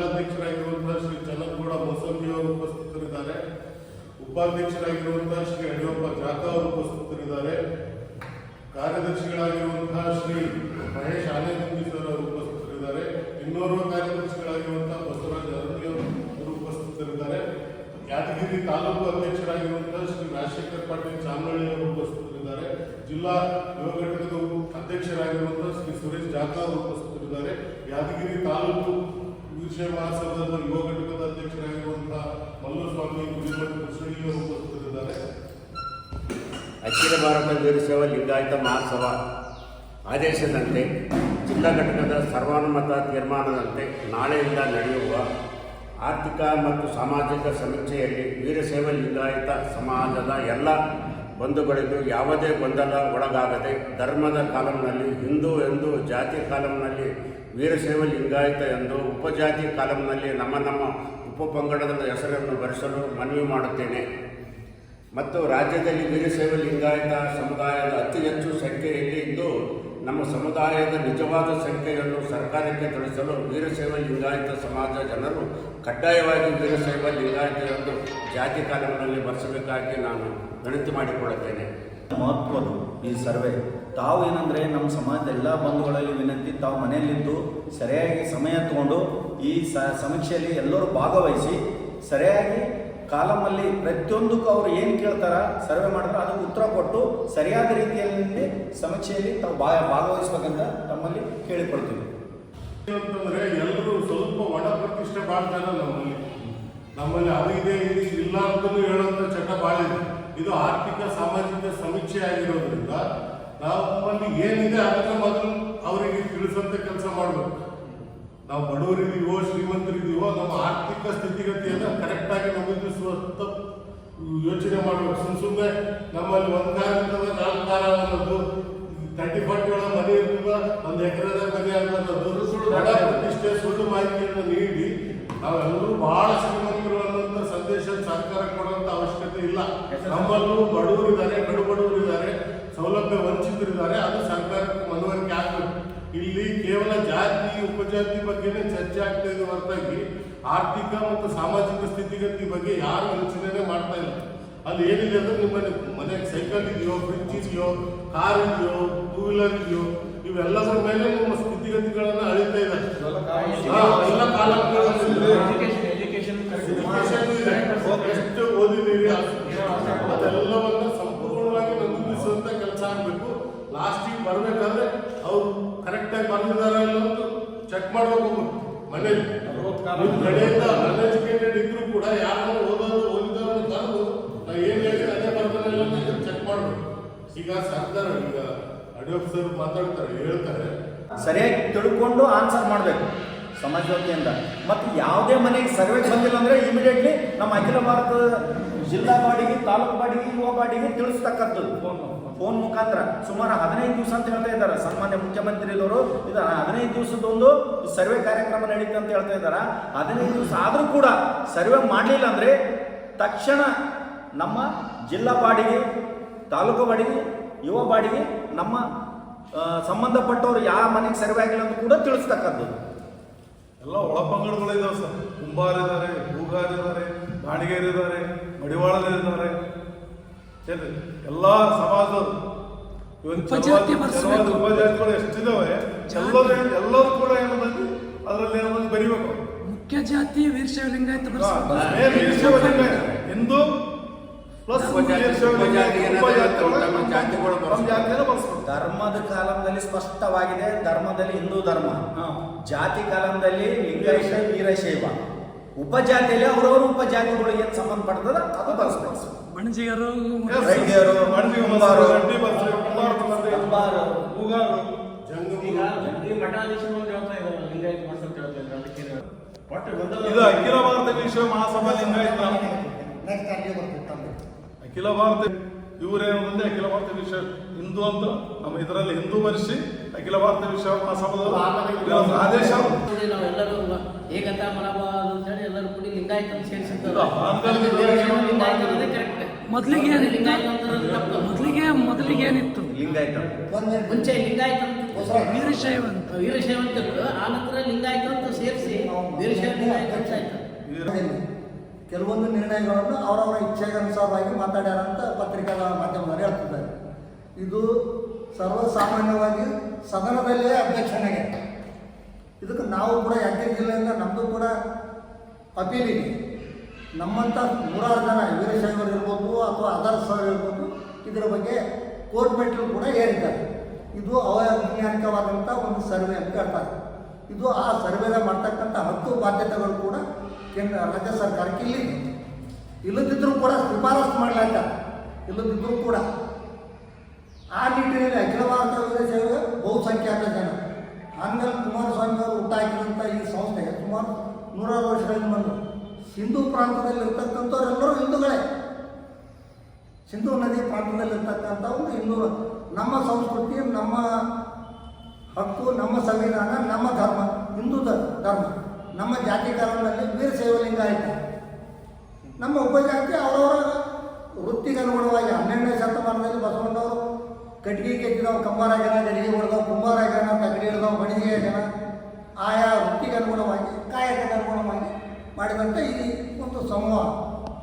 ಜಿಲ್ಲಾಧ್ಯಕ್ಷರಾಗಿರುವಂತಹ ಶ್ರೀ ಮೋಸಂಬಿ ಅವರು ಉಪಸ್ಥಿತರಿದ್ದಾರೆ. ಉಪಾಧ್ಯಕ್ಷರಾಗಿರುವಂತಹ ಶ್ರೀ ಯಡಿಯೂರಪ್ಪ ಜಾಕ ಅವರು ಉಪಸ್ಥಿತರಿದ್ದಾರೆ. ಕಾರ್ಯದರ್ಶಿಗಳಾಗಿರುವಂತಹ ಶ್ರೀ ಮಹೇಶ್ ಆನಂದಿ ಸರ್ ಅವರು ಉಪಸ್ಥಿತರಿದ್ದಾರೆ. ಇನ್ನೋರ್ವ ಕಾರ್ಯದರ್ಶಿಗಳಾಗಿರುವಂತಹ ಬಸವರಾಜ್ ಅರಣ್ಯ ಅವರು ಉಪಸ್ಥಿತರಿದ್ದಾರೆ. ಯಾದಗಿರಿ ತಾಲೂಕು ಅಧ್ಯಕ್ಷರಾಗಿರುವಂತಹ ಶ್ರೀ ರಾಜಶೇಖರ್ ಪಾಟೀಲ್ ಚಾಮನಹಳ್ಳಿ ಅವರು ಉಪಸ್ಥಿತರಿದ್ದಾರೆ. ಜಿಲ್ಲಾ ಯುವ ಘಟಕದ ಅಧ್ಯಕ್ಷರಾಗಿರುವಂತಹ ಶ್ರೀ ಸುರೇಶ್ ಜಾಕ ಅವರು ಉಪಸ್ಥಿತರಿದ್ದಾರೆ. ಯಾದಗಿರಿ ತಾಲೂಕು ವಿಷಯ ಮಹಾಸಭಾದ ಯುವ ಘಟಕದ ಅಧ್ಯಕ್ಷರಾಗಿರುವಂತಹ ಮಲ್ಲಸ್ವಾಮಿ ಉಪಸ್ಥಿತರಿದ್ದಾರೆ. ಅಖಿಲ ಭಾರತ ವೀರಶೈವ ಲಿಂಗಾಯತ ಮಹಾಸಭಾ ಆದೇಶದಂತೆ ಜಿಲ್ಲಾ ಘಟಕದ ಸರ್ವಾನುಮತ ತೀರ್ಮಾನದಂತೆ ನಾಳೆಯಿಂದ ನಡೆಯುವ ಆರ್ಥಿಕ ಮತ್ತು ಸಾಮಾಜಿಕ ಸಮೀಕ್ಷೆಯಲ್ಲಿ ವೀರಶೈವ ಲಿಂಗಾಯತ ಸಮಾಜದ ಎಲ್ಲ ಬಂಧುಗಳಿಗೂ ಯಾವುದೇ ಗೊಂದಲ ಒಳಗಾಗದೆ ಧರ್ಮದ ಕಾಲಂನಲ್ಲಿ ಹಿಂದೂ ಎಂದು ಜಾತಿ ಕಾಲಂನಲ್ಲಿ ವೀರಶೈವ ಲಿಂಗಾಯತ ಎಂದು ಉಪಜಾತಿ ಕಾಲಂನಲ್ಲಿ ನಮ್ಮ ನಮ್ಮ ಉಪಪಂಗಡದ ಹೆಸರನ್ನು ಬರೆಸಲು ಮನವಿ ಮಾಡುತ್ತೇನೆ. ಮತ್ತು ರಾಜ್ಯದಲ್ಲಿ ವೀರಶೈವ ಲಿಂಗಾಯತ ಸಮುದಾಯದ ಅತಿ ಹೆಚ್ಚು ಸಂಖ್ಯೆಯಲ್ಲಿ ಇದ್ದು, ನಮ್ಮ ಸಮುದಾಯದ ನಿಜವಾದ ಸಂಖ್ಯೆಯನ್ನು ಸರ್ಕಾರಕ್ಕೆ ತಿಳಿಸಲು ವೀರಶೈವ ಲಿಂಗಾಯತ ಸಮಾಜ ಜನರು ಕಡ್ಡಾಯವಾಗಿ ವೀರಶೈವ ಲಿಂಗಾಯತ ಎಂದು ಜಾತಿ ಕಾಲಂನಲ್ಲಿ ಬರೆಸಬೇಕಾಗಿ ನಾನು ವಿನಂತಿ ಮಾಡಿಕೊಳ್ಳುತ್ತೇನೆ. ಮಹತ್ವದ್ದು ಈ ಸರ್ವೆ. ತಾವು ಏನಂದರೆ ನಮ್ಮ ಸಮಾಜದ ಎಲ್ಲ ಬಂಧುಗಳಲ್ಲಿ ವಿನಂತಿ, ತಾವು ಮನೆಯಲ್ಲಿದ್ದು ಸರಿಯಾಗಿ ಸಮಯ ತಗೊಂಡು ಈ ಸ, ಸಮೀಕ್ಷೆಯಲ್ಲಿ ಎಲ್ಲರೂ ಭಾಗವಹಿಸಿ ಸರಿಯಾಗಿ ಕಾಲಮಲ್ಲಿ ಪ್ರತಿಯೊಂದಕ್ಕೂ ಅವರು ಏನು ಕೇಳ್ತಾರ, ಸರ್ವೆ ಮಾಡಿದ್ರೆ ಅದಕ್ಕೆ ಉತ್ತರ ಕೊಟ್ಟು ಸರಿಯಾದ ರೀತಿಯಲ್ಲಿ ಸಮೀಕ್ಷೆಯಲ್ಲಿ ತಾವು ಭಾಗ, ಭಾಗವಹಿಸ್ಬೇಕಂತ ತಮ್ಮಲ್ಲಿ ಕೇಳಿಕೊಳ್ತೀವಿ. ಅಂತಂದ್ರೆ ಎಲ್ಲರೂ ಸ್ವಲ್ಪ ಒಣ ಪ್ರತಿಷ್ಠೆ ಮಾಡ್ತಾರೆ ನಮ್ಮಲ್ಲಿ. ನಮ್ಮಲ್ಲಿ ಅದು ಇದೆ, ಇದು ಇಲ್ಲ ಅಂತಲೂ ಹೇಳುವಂತ ಚಟ ಭಾಳ ಇದು ಆರ್ಥಿಕ, ಸಾಮಾಜಿಕ ಸಮೀಕ್ಷೆ ಆಗಿರೋದ್ರಿಂದ ನಾವು ನಮ್ಮಲ್ಲಿ ಏನಿದೆ ಅದನ್ನ ಮೊದಲು ಅವರಿಗೆ ತಿಳಿಸಂತ ಕೆಲಸ ಮಾಡಬೇಕು. ನಾವು ಬಡವರಿದೀವೋ ಶ್ರೀಮಂತರಿದೀವೋ ನಮ್ಮ ಆರ್ಥಿಕ ಸ್ಥಿತಿಗತಿಯನ್ನ ಕರೆಕ್ಟ್ ಆಗಿ ನಮೂದಿಸುವಂತ ಯೋಚನೆ ಮಾಡಬೇಕು. ಸುಮ್ ಸುಮ್ಮನೆ ನಮ್ಮಲ್ಲಿ ಒಂದ್ ಕಾರ ಇರ್ತದೆ ನಾಲ್ಕು ಕಾರ ಅನ್ನೋದು. ತರ್ಟಿ ಫಾರ್ಟಿ ಒಳಗೆ ಮನೆ ಇರ್ತದ ಒಂದು ಎಕರೆದ ಮನೆ ಅನ್ನೋದು ಸುಳ್ಳು ಪ್ರತಿಷ್ಠೆ ಸುಳ್ಳು ಮಾಹಿತಿಯನ್ನು ನೀಡಿ. ನಾವೆಲ್ಲರೂ ಬಹಳ ಶ್ರೀಮಂತರು ಅನ್ನೋಂಥ ಸಂದೇಶ ಸರ್ಕಾರ ಕೊಡುವಂತ ಅವಶ್ಯಕತೆ ಇಲ್ಲ. ನಮ್ಮಲ್ಲೂ ಬಡವರಿದ್ದಾರೆ ಕಡು ಬಡವರಿದ್ದಾರೆ ಸೌಲಭ್ಯ ವಂಚಿತರಿದ್ದಾರೆ ಅದು ಸರ್ಕಾರಕ್ಕೆ ಮನವರಿಕೆ ಆಗ್ಬೇಕು ಇಲ್ಲಿ ಕೇವಲ ಉಪಜಾತಿ ಬಗ್ಗೆನೇ ಚರ್ಚೆ ಆಗ್ತಾ ಇದೆ ಹೊರತಾಗಿ. ಆರ್ಥಿಕ ಮತ್ತು ಸಾಮಾಜಿಕ ಸ್ಥಿತಿಗತಿ ಬಗ್ಗೆ ಯಾರು ಯೋಚನೆ ಮಾಡ್ತಾ ಇಲ್ಲ. ಅಲ್ಲಿ ಏನಿದೆ ಅಂದ್ರೆ ನಿಮ್ಮ ಮನೆಗೆ ಸೈಕಲ್ ಇದೆಯೋ ಫ್ರಿಡ್ಜ್ ಇದೆಯೋ ಕಾರ್ ಇದೆಯೋ ಟೂ ವೀಲರ್ ಇದೆಯೋ ಇವೆಲ್ಲದರ ಮೇಲೆ ನಿಮ್ಮ ಸ್ಥಿತಿಗತಿಗಳನ್ನ ಅಳಿತಾ ಇದೆ ಹಾ, ಚೆಕ್ ಮಾಡ್ಬೇಕು ಮನೇಲಿ ಕಡೆಯಿಂದ ಅನ್ಎಜುಕೇಟೆಡ್ ಇದ್ರು ಕೂಡ ಯಾರು ಓದೋದು, ಓದಿದವರು ತಂದು ನಾ ಏನ್ ಹೇಳ್ತೀನಿ ಅದೇ ಬರ್ತಾನೆ ಚೆಕ್ ಮಾಡ್ಬೇಕು. ಈಗ ಸರ್ಕಾರ, ಈಗ ಅಡಿ ಸರ್ ಮಾತಾಡ್ತಾರೆ, ಹೇಳ್ತಾರೆ. ಸರಿಯಾಗಿ ತಿಳ್ಕೊಂಡು ಆನ್ಸರ್ ಮಾಡಬೇಕು. ಸಮಾಜ ವತಿಯಿಂದ ಮತ್ತು ಯಾವುದೇ ಮನೆಗೆ ಸರ್ವೆ ಬಂದಿಲ್ಲ ಅಂದರೆ ಇಮಿಡಿಯೇಟ್ಲಿ ನಮ್ಮ ಅಖಿಲ ಭಾರತ ಜಿಲ್ಲಾ ಬಾಡಿಗೆ, ತಾಲೂಕು ಬಾಡಿಗೆ, ಯುವ ಬಾಡಿಗೆ ತಿಳಿಸ್ತಕ್ಕಂಥದ್ದು. ಫೋನ್ ಮುಖಾಂತರ ಸುಮಾರು ಹದಿನೈದು ದಿವಸ ಅಂತ ಹೇಳ್ತಾ ಇದ್ದಾರೆ. ಸನ್ಮಾನ್ಯ ಮುಖ್ಯಮಂತ್ರಿದವರು ಇದು ಹದಿನೈದು ದಿವಸದೊಂದು ಸರ್ವೆ ಕಾರ್ಯಕ್ರಮ ನಡೀತು ಅಂತ ಹೇಳ್ತಾ ಇದ್ದಾರೆ. ಹದಿನೈದು ದಿವಸ ಆದರೂ ಕೂಡ ಸರ್ವೆ ಮಾಡಲಿಲ್ಲ ಅಂದರೆ ತಕ್ಷಣ ನಮ್ಮ ಜಿಲ್ಲಾ ಬಾಡಿಗೆ, ತಾಲೂಕು ಬಾಡಿಗೆ, ಯುವ ಬಾಡಿಗೆ, ನಮ್ಮ ಸಂಬಂಧಪಟ್ಟವರು ಯಾವ ಮನೆಗೆ ಸರ್ವೆ ಆಗಿಲ್ಲ ಅಂತ ಕೂಡ ತಿಳಿಸ್ತಕ್ಕಂಥದ್ದು. ಎಲ್ಲ ಒಳಪಂಗಡಗಳಿದಾವೆ ಸರ್. ಕುಂಬಾರಿದ್ದಾರೆ ಹೂಗಾರಿದ್ದಾರೆ ದಾಣಿಗೇರಿದ್ದಾರೆ ಮಡಿವಾಳರಿದ್ದಾರೆ. ಏನ್ರಿ ಎಲ್ಲ ಸಮಾಜದವರು. ಇವತ್ತು. ಉಪಜಾತಿಗಳು ಎಷ್ಟಿದಾವೆ ಎಲ್ಲರೂ ಎಲ್ಲರೂ ಕೂಡ ಏನಂದ್ರೆ ಅದರಲ್ಲಿ ಏನಂದ್ರೆ ಬರಿಬೇಕು. ಮುಖ್ಯ ಜಾತಿ ವೀರಶೈವ ಲಿಂಗಾಯತ ವೀರಶೈವ ಲಿಂಗಾಯತ? ಹಿಂದೂ ಪ್ಲಸ್ ವೀರಶೈವ ಲಿಂಗಾಯತ, ಜಾತಿಗಳು ಧರ್ಮದ ಕಾಲಂದಲ್ಲಿ ಸ್ಪಷ್ಟವಾಗಿದೆ ಧರ್ಮದಲ್ಲಿ ಹಿಂದೂ ಧರ್ಮ. ಜಾತಿ ಕಾಲಂದಲ್ಲಿ ಲಿಂಗಾಯತ ವೀರಶೈವ ಉಪಜಾತಿಯಲ್ಲಿ ಅವರವರು ಉಪಜಾತಿಗಳು ಏನು ಅದು ಬಳಸ್ಬೇಕು. ವೈದ್ಯರು ಮಡ್ಲಿ ಕುಂಬಾರು, ಬರ್ಸ್ಬೇಕು, ಗಡ್ಡಿ ಬರ್ಸ್ಬೇಕು, ಕುಂಬಾರ. ಇದು ಅಖಿಲ ಭಾರತ ವಿಶ್ವ ಮಹಾಸಭಾ ಲಿಂಗಾಯತ. ಅಖಿಲ ಭಾರತ ಇವರೇನಂದ್ರೆ ಅಖಿಲ ಭಾರತ ವಿಶ್ವ ಹಿಂದೂ ಅಂತ ನಮ್ಮ ಇದರಲ್ಲಿ ಹಿಂದೂ ಬರೆಸಿ ಅಖಿಲ ಭಾರತ ವಿಶ್ವ ಮಹಾಸಭಾದ ಆದೇಶ. ನಾವೆಲ್ಲರೂ ಏಕತಾ ಮನೋಭಾವ ಅಂತ ಹೇಳಿ ಎಲ್ಲರೂ ಕೂಡಿ ಲಿಂಗಾಯತ ಅಂತ ಸೇರಿಸಿದ್ದಾರೆ ಮೊದಲಿಗೆ ಅಂತ. ಮೊದಲಿಗೆ ಮೊದಲಿಗೆ ಏನಿತ್ತು? ಲಿಂಗಾಯತ. ಮುಂಚೆ ಲಿಂಗಾಯತ ಅಂತ ವೀರಶೈವ ಅಂತ ವೀರಶೈವ ಅಂತ ಇತ್ತು. ಆ ನಂತರ ಲಿಂಗಾಯತ ಅಂತ ಸೇರಿಸಿ ವೀರಶೈವ ಲಿಂಗಾಯತ ಕೆಲವೊಂದು ನಿರ್ಣಯಗಳನ್ನು ಅವರವರ ಇಚ್ಛೆಗನುಸಾರವಾಗಿ ಮಾತಾಡ್ಯಾರ ಅಂತ ಪತ್ರಿಕಾ ಮಾಧ್ಯಮದಲ್ಲಿ ಹೇಳ್ತಿದ್ದಾರೆ. ಇದು ಸರ್ವಸಾಮಾನ್ಯವಾಗಿ ಸದನದಲ್ಲೇ ಅಧ್ಯಕ್ಷನಾಗೆ. ಇದಕ್ಕೆ ನಾವು ಕೂಡ ಯಾಕೆ ಜಿಲ್ಲೆಯಿಂದ ನಮ್ಮದು ಕೂಡ ಅಪೀಲ್ ಇದೆ. ನಮ್ಮಂಥ ನೂರಾರು ಜನ ವೀರಶೈವರು ಇರ್ಬೋದು ಅಥವಾ ಅದರ್ಸ್ ಇರ್ಬೋದು, ಇದರ ಬಗ್ಗೆ ಕೋರ್ಟ್ ಮೆಟ್ಲು ಕೂಡ ಏರಿದ್ದಾರೆ. ಇದು ಅವೈಜ್ಞಾನಿಕವಾದಂಥ ಒಂದು ಸರ್ವೆ ಅಂತ ಹೇಳ್ತಾರೆ. ಇದು ಆ ಸರ್ವೆದ ಮಾಡ್ತಕ್ಕಂಥ ಹತ್ತು ಬಾಧ್ಯತೆಗಳು ಕೂಡ ಕೇಂದ್ರ ರಾಜ್ಯ ಸರ್ಕಾರಕ್ಕೆ ಇಲ್ಲಿ ಇಲ್ಲದಿದ್ದರೂ ಕೂಡ ಶಿಫಾರಸು ಮಾಡಲಾಕ ಇಲ್ಲದಿದ್ದರೂ ಕೂಡ. ಆ ನಿಟ್ಟಿನಲ್ಲಿ ಅಖಿಲ ಭಾರತ ಸೇವೆ ಬಹುಸಂಖ್ಯಾತ ಜನ. ಹಾನಗಲ್ ಕುಮಾರಸ್ವಾಮಿ ಅವರು ಹುಟ್ಟಾಕಿದಂಥ ಈ ಸಂಸ್ಥೆ ಸುಮಾರು ನೂರಾರು ವರ್ಷಗಳಿಂದ ಬಂದು ಸಿಂಧೂ ಪ್ರಾಂತದಲ್ಲಿ ಇರ್ತಕ್ಕಂಥವರೆಲ್ಲರೂ ಹಿಂದೂಗಳೇ. ಸಿಂಧೂ ನದಿ ಪ್ರಾಂತದಲ್ಲಿ ಇರ್ತಕ್ಕಂಥ ಒಂದು ಹಿಂದೂ ನಮ್ಮ ಸಂಸ್ಕೃತಿ, ನಮ್ಮ ಹಕ್ಕು, ನಮ್ಮ ಸಂವಿಧಾನ, ನಮ್ಮ ಧರ್ಮ, ಹಿಂದೂ ಧರ್ಮ. ನಮ್ಮ ಜಾತಿ ಕಾರಣದಲ್ಲಿ ಸೇವಲಿಂಗ ಲಿಂಗಾಯತ ನಮ್ಮ ಉಪಜಾತಿ ಅವರವರ ವೃತ್ತಿಗೆ ಅನುಗುಣವಾಗಿ ಹನ್ನೆರಡನೇ ಶತಮಾನದಲ್ಲಿ ಬಸವಣ್ಣವರು ಕಟ್ಗೆ ಕೆತ್ತಿದವ ಕಂಬಾರಾಗನ ಗಡಿಗೆ ಹೊಡೆದವ, ಕುಂಬಾರಾಗನ, ತಗಡಿ ಹಿಡಿದವ ಬಣಿಗೆ ಜನ ಆಯಾ ವೃತ್ತಿಗೆ ಅನುಗುಣವಾಗಿ ಕಾಯಕಕ್ಕೆ ಅನುಗುಣವಾಗಿ ಮಾಡಿದಂಥ ಈ ಒಂದು ಸಮೂಹ